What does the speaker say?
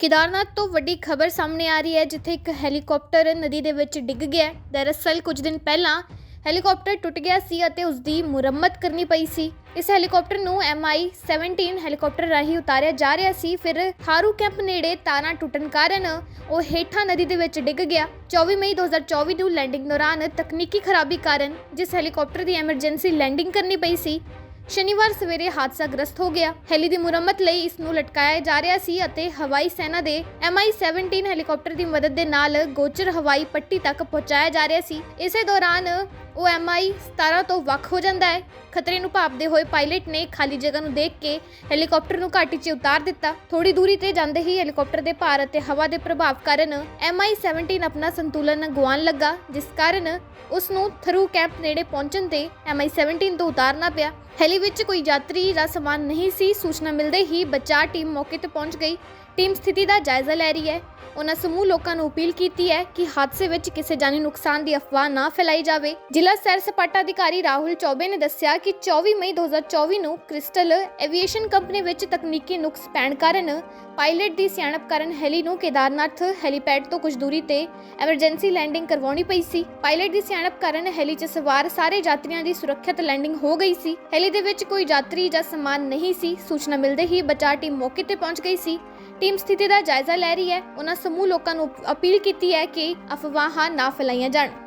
ਕੇਦਾਰਨਾਥ ਤੋਂ ਵੱਡੀ ਖਬਰ ਸਾਹਮਣੇ ਆ ਰਹੀ ਹੈ, ਜਿੱਥੇ ਇੱਕ ਹੈਲੀਕਾਪਟਰ ਨਦੀ ਦੇ ਵਿੱਚ ਡਿੱਗ ਗਿਆ ਦਰਅਸਲ, ਕੁਝ ਦਿਨ ਪਹਿਲਾਂ ਹੈਲੀਕਾਪਟਰ ਟੁੱਟ ਗਿਆ ਸੀ ਅਤੇ ਉਸ ਦੀ ਮੁਰੰਮਤ ਕਰਨੀ ਪਈ ਸੀ। ਇਸ ਹੈਲੀਕਾਪਟਰ ਨੂੰ MI-17 ਹੈਲੀਕਾਪਟਰ ਰਾਹੀਂ ਉਤਾਰਿਆ ਜਾ ਰਿਹਾ ਸੀ। ਫਿਰ ਥਾਰੂ ਕੈਂਪ ਨੇੜੇ ਤਾਰਾਂ ਟੁੱਟਣ ਕਾਰਨ ਉਹ ਹੇਠਾਂ ਨਦੀ ਦੇ ਵਿੱਚ ਡਿੱਗ ਗਿਆ। 24 ਮਈ 2024 ਨੂੰ ਲੈਂਡਿੰਗ ਦੌਰਾਨ ਤਕਨੀਕੀ ਖਰਾਬੀ ਕਾਰਨ ਜਿਸ ਹੈਲੀਕਾਪਟਰ ਦੀ ਐਮਰਜੈਂਸੀ ਲੈਂਡਿੰਗ ਕਰਨੀ ਪਈ ਸੀ ਸ਼ਨੀਵਾਰ ਸਵੇਰੇ ਹਾਦਸਾਗ੍ਰਸਤ ਹੋ ਗਿਆ। ਹੈਲੀ ਦੀ ਮੁਰੰਮਤ ਲਈ ਇਸ ਨੂੰ ਲਟਕਾਇਆ ਜਾ ਰਿਹਾ ਸੀ ਅਤੇ ਹਵਾਈ ਸੈਨਾ ਦੇ MI-17 ਹੈਲੀਕਾਪਟਰ ਦੀ ਮਦਦ ਦੇ ਨਾਲ ਗੋਚਰ ਹਵਾਈ ਪੱਟੀ ਤੱਕ ਪਹੁੰਚਾਇਆ ਜਾ ਰਿਹਾ ਸੀ। ਇਸੇ ਦੌਰਾਨ ਉਹ MI-17 ਤੋਂ ਵੱਖ ਹੋ ਜਾਂਦਾ ਹੈ। ਖਤਰੇ ਨੂੰ ਭਾਪਦੇ ਹੋਏ ਪਾਇਲਟ ਨੇ ਖਾਲੀ ਜਗ੍ਹਾ ਨੂੰ ਦੇਖ ਕੇ ਹੈਲੀਕਾਪਟਰ ਨੂੰ ਘਾਟੀ 'ਚ ਉਤਾਰ ਦਿੱਤਾ। ਥੋੜੀ ਦੂਰੀ ਤੇ ਜਾਂਦੇ ਹੀ ਹੈਲੀਕਾਪਟਰ ਦੇ ਭਾਰ ਅਤੇ ਹਵਾ ਦੇ ਪ੍ਰਭਾਵ ਕਾਰਨ MI-17 ਆਪਣਾ ਸੰਤੁਲਨ ਗਵਾਉਣ ਲੱਗਾ, ਜਿਸ ਕਾਰਨ ਉਸ ਨੂੰ ਥਰੂ ਕੈਂਪ ਨੇੜੇ ਪਹੁੰਚਣ ਤੇ MI-17 ਤੋਂ ਉਤਾਰਨਾ ਪਿਆ। ਹੈਲੀ ਵਿੱਚ ਕੋਈ ਯਾਤਰੀ ਜਾਂ ਸਮਾਨ ਨਹੀਂ ਸੀ। ਸੂਚਨਾ ਮਿਲਦੇ ਹੀ ਬਚਾਅ ਟੀਮ ਮੌਕੇ ਤੇ ਪਹੁੰਚ ਗਈ। ਟੀਮ ਸਥਿਤੀ ਦਾ ਜਾਇਜ਼ਾ ਲੈ ਰਹੀ ਹੈ। ਉਹਨਾਂ ਸਮੂਹ ਲੋਕਾਂ ਨੂੰ ਅਪੀਲ ਕੀਤੀ ਹੈ ਕਿ ਹਾਦਸੇ ਵਿੱਚ ਕਿਸੇ ਜਾਨੀ ਨੁਕਸਾਨ ਦੀ ਅਫਵਾਹ ਨਾ ਫੈਲਾਈ ਜਾਵੇ। ਜ਼ਿਲ੍ਹਾ ਸੈਰ ਸਪਾਟਾ ਅਧਿਕਾਰੀ ਰਾਹੁਲ ਚੌਬੇ ਨੇ ਦੱਸਿਆ ਕਿ 24 ਮਈ 2024 ਨੂੰ ਕ੍ਰਿਸਟਲ ਐਵੀਏਸ਼ਨ ਕੰਪਨੀ ਵਿੱਚ ਤਕਨੀਕੀ ਨੁਕਸ ਪੈਣ ਕਾਰਨ ਪਾਇਲਟ ਦੀ ਸਿਆਣਪ ਕਾਰਨ ਹੈਲੀ ਨੂੰ ਕੇਦਾਰਨਾਥ ਹੈਲੀਪੈਡ ਤੋਂ ਕੁਝ ਦੂਰੀ ਤੇ ਐਮਰਜੈਂਸੀ ਲੈਂਡਿੰਗ ਕਰਵਾਉਣੀ ਪਈ ਸੀ। ਪਾਇਲਟ ਦੀ ਸਿਆਣਪ ਕਾਰਨ ਹੈਲੀ 'ਚ ਸਵਾਰ ਸਾਰੇ ਯਾਤਰੀਆਂ ਦੀ ਸੁਰੱਖਿਅਤ ਲੈਂਡਿੰਗ ਹੋ ਗਈ ਸੀ। ਹੈਲੀ ਦੇ ਵਿੱਚ ਕੋਈ ਯਾਤਰੀ ਜਾਂ ਸਮਾਨ ਨਹੀਂ ਸੀ। ਸੂਚਨਾ ਮਿਲਦੇ ਹੀ ਬਚਾਅ ਟੀਮ ਮੌਕੇ ਤੇ ਪਹੁੰਚ ਗਈ ਸੀ। ਟੀਮ ਸਥਿਤੀ ਦਾ ਜਾਇਜ਼ਾ ਲੈ ਰਹੀ ਹੈ। ਉਹਨਾਂ ਸਮੂਹ ਲੋਕਾਂ ਨੂੰ ਅਪੀਲ ਕੀਤੀ ਹੈ ਕਿ ਅਫਵਾਹਾਂ ਨਾ ਫੈਲਾਈਆਂ ਜਾਣ।